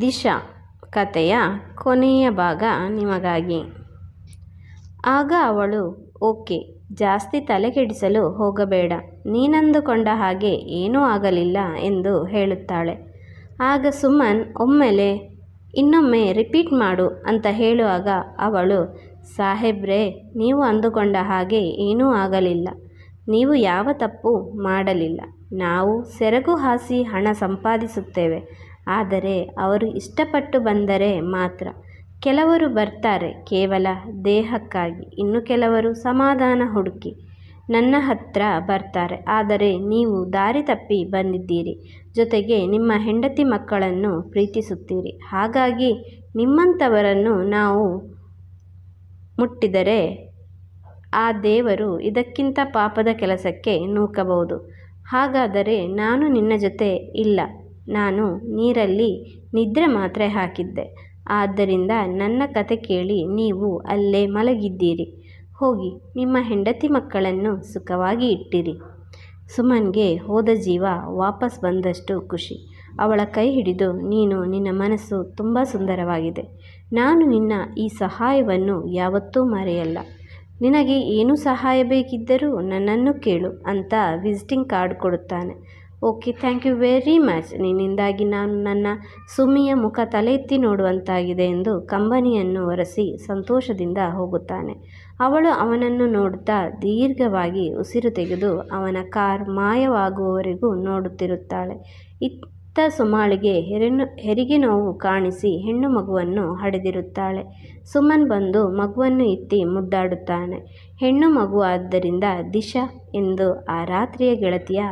ದಿಶಾ ಕಥೆಯ ಕೊನೆಯ ಭಾಗ ನಿಮಗಾಗಿ. ಆಗ ಅವಳು, ಓಕೆ, ಜಾಸ್ತಿ ತಲೆಕೆಡಿಸಲು ಹೋಗಬೇಡ. ನೀನಂದುಕೊಂಡ ಹಾಗೆ ಏನೂ ಆಗಲಿಲ್ಲ ಎಂದು ಹೇಳುತ್ತಾಳೆ. ಆಗ ಸುಮನ್, ಒಮ್ಮೆಲೆ ಇನ್ನೊಮ್ಮೆ ರಿಪೀಟ್ ಮಾಡು ಅಂತ ಹೇಳುವಾಗ ಅವಳು, ಸಾಹೇಬ್ರೆ, ನೀವು ಅಂದುಕೊಂಡ ಹಾಗೆ ಏನೂ ಆಗಲಿಲ್ಲ. ನೀವು ಯಾವ ತಪ್ಪು ಮಾಡಲಿಲ್ಲ. ನಾವು ಸೆರಗು ಹಾಸಿ ಹಣ ಸಂಪಾದಿಸುತ್ತೇವೆ. ಆದರೆ ಅವರು ಇಷ್ಟಪಟ್ಟು ಬಂದರೆ ಮಾತ್ರ. ಕೆಲವರು ಬರ್ತಾರೆ ಕೇವಲ ದೇಹಕ್ಕಾಗಿ, ಇನ್ನು ಕೆಲವರು ಸಮಾಧಾನ ಹುಡುಕಿ. ನನ್ನ ಹತ್ರ ಬರ್ತಾರೆ, ಆದರೆ ನೀವು ದಾರಿ ತಪ್ಪಿ ಬಂದಿದ್ದೀರಿ. ಜೊತೆಗೆ ನಿಮ್ಮ ಹೆಂಡತಿ ಮಕ್ಕಳನ್ನು ಪ್ರೀತಿಸುತ್ತೀರಿ. ಹಾಗಾಗಿ ನಿಮ್ಮಂಥವರನ್ನು ನಾವು ಮುಟ್ಟಿದರೆ ಆ ದೇವರು ಇದಕ್ಕಿಂತ ಪಾಪದ ಕೆಲಸಕ್ಕೆ ನೂಕಬಹುದು. ಹಾಗಾದರೆ ನಾನು ನಿನ್ನ ಜೊತೆ ಇಲ್ಲ. ನಾನು ನೀರಲ್ಲಿ ನಿದ್ರೆ ಮಾತ್ರೆ ಹಾಕಿದ್ದೆ. ಆದ್ದರಿಂದ ನನ್ನ ಕತೆ ಕೇಳಿ ನೀವು ಅಲ್ಲೇ ಮಲಗಿದ್ದೀರಿ. ಹೋಗಿ ನಿಮ್ಮ ಹೆಂಡತಿ ಮಕ್ಕಳನ್ನು ಸುಖವಾಗಿ ಇಟ್ಟಿರಿ. ಸುಮನ್ಗೆ ಹೋದ ಜೀವ ವಾಪಸ್ ಬಂದಷ್ಟು ಖುಷಿ. ಅವಳ ಕೈ ಹಿಡಿದು, ನೀನು ನಿನ್ನ ಮನಸ್ಸು ತುಂಬ ಸುಂದರವಾಗಿದೆ. ನಾನು ನಿನ್ನ ಈ ಸಹಾಯವನ್ನು ಯಾವತ್ತೂ ಮರೆಯಲ್ಲ. ನಿನಗೆ ಏನು ಸಹಾಯ ಬೇಕಿದ್ದರೂ ನನ್ನನ್ನು ಕೇಳು ಅಂತ ವಿಸಿಟಿಂಗ್ ಕಾರ್ಡ್ ಕೊಡುತ್ತಾನೆ. Okay thank you very much ನಿನ್ನಿಂದಾಗಿ ನಾನು ನನ್ನ ಸುಮಿಯ ಮುಖ ತಲೆ ಎತ್ತಿ ನೋಡುವಂತಾಗಿದೆ ಎಂದು ಕಂಬನಿಯನ್ನು ಒರೆಸಿ ಸಂತೋಷದಿಂದ ಹೋಗುತ್ತಾನೆ. ಅವಳು ಅವನನ್ನು ನೋಡುತ್ತಾ ದೀರ್ಘವಾಗಿ ಉಸಿರು ತೆಗೆದು ಅವನ ಕಾರ್ ಮಾಯವಾಗುವವರೆಗೂ ನೋಡುತ್ತಿರುತ್ತಾಳೆ. ಇತ್ತ ಸುಮಾಳಿಗೆ ಹೆರೆನು, ಹೆರಿಗೆ ನೋವು ಕಾಣಿಸಿ ಹೆಣ್ಣು ಮಗುವನ್ನು ಹಡೆದಿರುತ್ತಾಳೆ. ಸುಮನ್ ಬಂದು ಮಗುವನ್ನು ಇತ್ತಿ ಮುದ್ದಾಡುತ್ತಾನೆ. ಹೆಣ್ಣು ಮಗು ಆದ್ದರಿಂದ ದಿಶಾ ಎಂದು ಆ ರಾತ್ರಿಯ ಗೆಳತಿಯ